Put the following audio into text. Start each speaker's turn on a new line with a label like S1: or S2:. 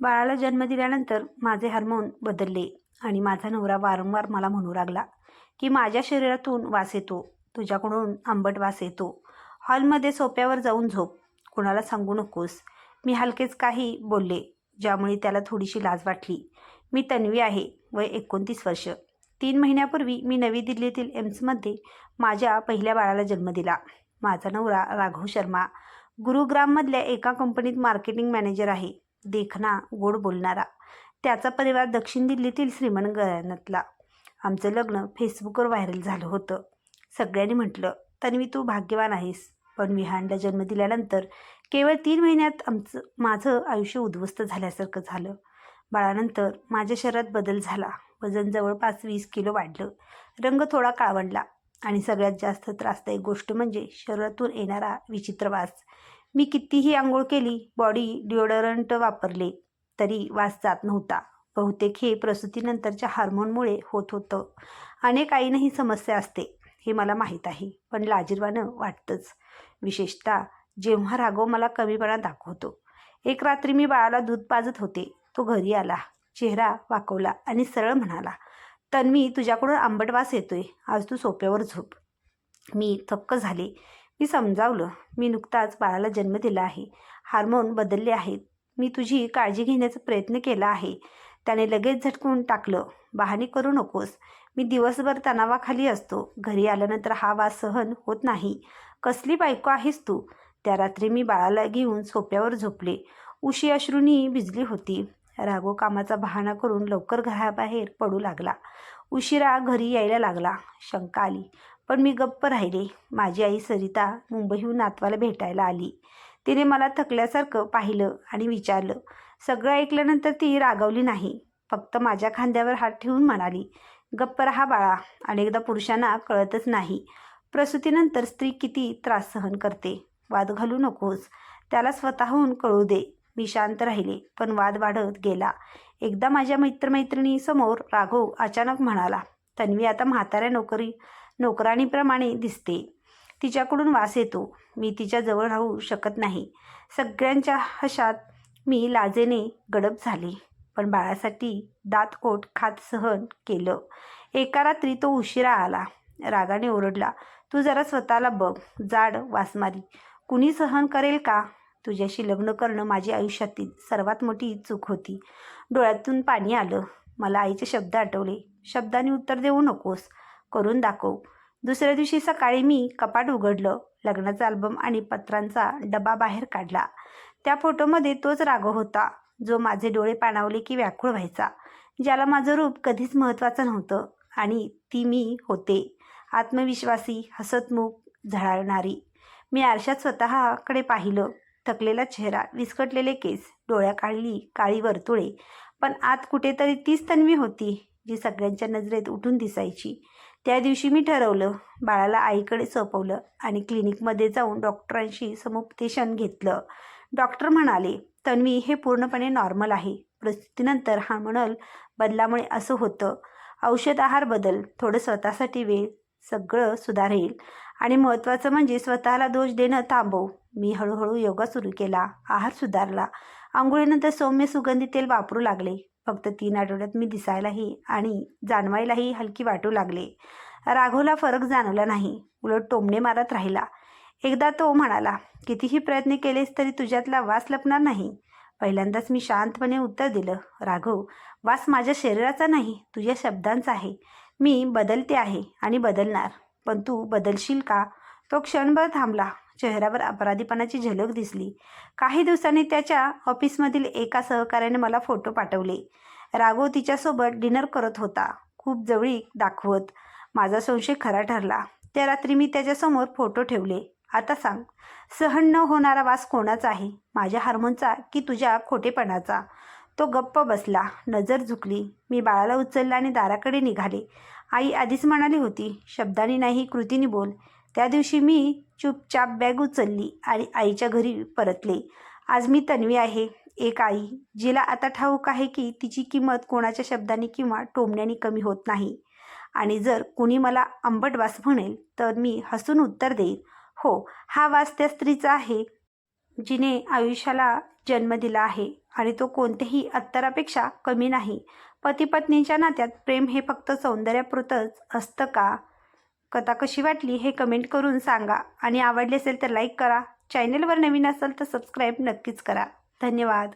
S1: बाळाला जन्म दिल्यानंतर माझे हार्मोन बदलले आणि माझा नवरा वारंवार मला म्हणू लागला की माझ्या शरीरातून वास येतो तुझ्याकडून आंबट वास येतो. हॉलमध्ये सोप्यावर जाऊन झोप. कुणाला सांगू नकोस. मी हलकेच काही बोलले ज्यामुळे त्याला थोडीशी लाज वाटली. मी तन्वी आहे वय एकोणतीस वर्ष. तीन महिन्यापूर्वी मी नवी दिल्लीतील एम्समध्ये माझ्या पहिल्या बाळाला जन्म दिला. माझा नवरा राघव शर्मा. गुरुग्राममधल्या एका कंपनीत मार्केटिंग मॅनेजर आहे. देखणा गोड बोलणारा. त्याचा परिवार दक्षिण दिल्लीतील श्रीमंत आमचं लग्न फेसबुकवर व्हायरल झालं होतं. सगळ्यांनी म्हटलं तन्वी तू भाग्यवान आहेस. पण विहानला जन्म दिल्यानंतर केवळ तीन महिन्यात आमचं माझं आयुष्य उद्ध्वस्त झाल्यासारखं झालं. बाळानंतर माझ्या शरीरात बदल झाला. वजन जवळपास वीस किलो वाढलं. रंग थोडा काळवंडला. आणि सगळ्यात जास्त त्रासदायक गोष्ट म्हणजे शरीरातून येणारा विचित्र वास. मी कितीही आंघोळ केली बॉडी डिओडरंट वापरले तरी वास जात नव्हता. बहुतेक हे प्रसूतीनंतरच्या हार्मोनमुळे होत होतं. अनेक आईनंही समस्या असते हे मला माहीत आहे पण लाजीरवानं वाटतंच. विशेषतः जेव्हा राघव मला कमीपणा दाखवतो. एक रात्री मी बाळाला दूध पाजत होते. तो घरी आला चेहरा वाकवला आणि सरळ म्हणाला तन्वी तुझ्याकडून आंबट वास येतोय. आज तू सोप्यावर झोप. मी थक्क झाले. मी समजावलं. मी नुकताच बाळाला जन्म दिला आहे. हार्मोन बदलले आहेत. मी तुझी काळजी घेण्याचा प्रयत्न केला आहे. त्याने लगेच झटकून टाकलं. बहाणी करू नकोस. मी दिवसभर तणावाखाली असतो. घरी आल्यानंतर हा वास सहन होत नाही. कसली बायको आहेस तू? त्या रात्री मी बाळाला घेऊन सोप्यावर झोपले. उशी अश्रूंनी भिजली होती. राघो कामाचा बहाणा करून लवकर घराबाहेर पडू लागला. उशिरा घरी यायला लागला. शंका आली. पण मी गप्प राहिले. माझी आई सरिता मुंबईहून नातवाला भेटायला आली. तिने मला थकल्यासारखं पाहिलं आणि विचारलं. सगळं ऐकल्यानंतर ती रागवली नाही. फक्त माझ्या खांद्यावर हात ठेवून म्हणाली गप्प रहा बाळा. अनेकदा पुरुषांना कळतच नाही. प्रसूतीनंतर स्त्री किती त्रास सहन करते. वाद घालू नकोस. त्याला स्वतःहून कळू दे. मी शांत राहिले पण वाद वाढत गेला. एकदा माझ्या मित्रमैत्रिणीसमोर राघव अचानक म्हणाला तन्वी आता म्हाताऱ्या नोकरी नोकराणीप्रमाणे दिसते. तिच्याकडून वास येतो. मी तिच्या जवळ राहू शकत नाही. सगळ्यांच्या हशात मी लाजेने गडप झाले. पण बाळासाठी दातकोट खात सहन केलं. एका रात्री तो उशिरा आला. रागाने ओरडला तू जरा स्वतःला बघ. जाड वासमारी. कुणी सहन करेल का? तुझ्याशी लग्न करणं माझी आयुष्यातील सर्वात मोठी चूक होती. डोळ्यातून पाणी आलं. मला आईचे शब्द आठवले. शब्दांनी उत्तर देऊ नकोस. करून दाखव. दुसऱ्या दिवशी सकाळी मी कपाट उघडलं. लग्नाचा अल्बम आणि पत्रांचा डबा बाहेर काढला. त्या फोटोमध्ये तोच राघव होता जो माझे डोळे पाणावले की व्याकुळ व्हायचा ज्याला माझं रूप कधीच महत्त्वाचं नव्हतं आणि ती मी होते. आत्मविश्वासी हसतमुख झळाळणारी. मी आरशात स्वतःकडे पाहिलं. थकलेला चेहरा विस्कटलेले केस डोळ्या काढली काळी वर्तुळे. पण आत कुठेतरी तीच तन्वी होती. जी सगळ्यांच्या नजरेत उठून दिसायची. त्या दिवशी मी ठरवलं बाळाला आईकडे सोपवलं आणि क्लिनिकमध्ये जाऊन डॉक्टरांशी समुपदेशन घेतलं. डॉक्टर म्हणाले तन्वी हे पूर्णपणे नॉर्मल आहे. प्रस्तुतीनंतर हार्मोनल बदलामुळे असं होतं. औषध आहार बदल. थोडं स्वतःसाठी वेळ. सगळं सुधारेल. आणि महत्त्वाचं म्हणजे स्वतःला दोष देणं थांबव. मी हळूहळू योगा सुरू केला. आहार सुधारला. आंघोळीनंतर सौम्य सुगंधी तेल वापरू लागले. फक्त तीन आठवड्यात मी दिसायलाही आणि जाणवायलाही हलकी वाटू लागले. राघवला फरक जाणवला नाही. उलट टोमणे मारत राहिला. एकदा तो म्हणाला कितीही प्रयत्न केलेस तरी तुझ्यातला वास लपणार नाही. पहिल्यांदाच मी शांतपणे उत्तर दिलं राघव वास माझ्या शरीराचा नाही तुझ्या शब्दांचा आहे. मी बदलते आहे आणि बदलणार. पण तू बदलशील का? तो क्षणभर थांबला. चेहऱ्यावर अपराधीपणाची झलक दिसली. काही दिवसांनी त्याच्या ऑफिसमधील एका सहकार्याने मला फोटो पाठवले. राघव तिच्यासोबत डिनर करत होता. खूप जवळीक दाखवत. माझा संशय खरा ठरला. त्या रात्री मी त्याच्यासमोर फोटो ठेवले. आता सांग सहन न होणारा वास कोणाचा आहे? माझ्या हार्मोनचा की तुझ्या खोटेपणाचा? तो गप्प बसला. नजर झुकली. मी बाळाला उचलला आणि दाराकडे निघाले. आई आधीच म्हणाली होती शब्दानी नाही कृतीने बोल. त्या दिवशी मी चुपचाप बॅग उचलली आणि आईच्या घरी परतले. आज मी तन्वी आहे एक आई जिला आता ठाऊक आहे की तिची किंमत कोणाच्या शब्दांनी किंवा टोमण्याने कमी होत नाही. आणि जर कुणी मला आंबट वास म्हणेल तर मी हसून उत्तर देईन. हो हा वास त्या स्त्रीचा आहे जिने आयुष्याला जन्म दिला आहे आणि तो कोणत्याही अत्तरापेक्षा कमी नाही. पती पत्नीच्या नात्यात प्रेम हे फक्त सौंदर्यापुरतंच असतं का? कथा कशी वाटली हे कमेंट करून सांगा. आणि आवडली असेल तर लाईक करा. चॅनेलवर नवीन असेल तर सबस्क्राईब नक्कीच करा. धन्यवाद.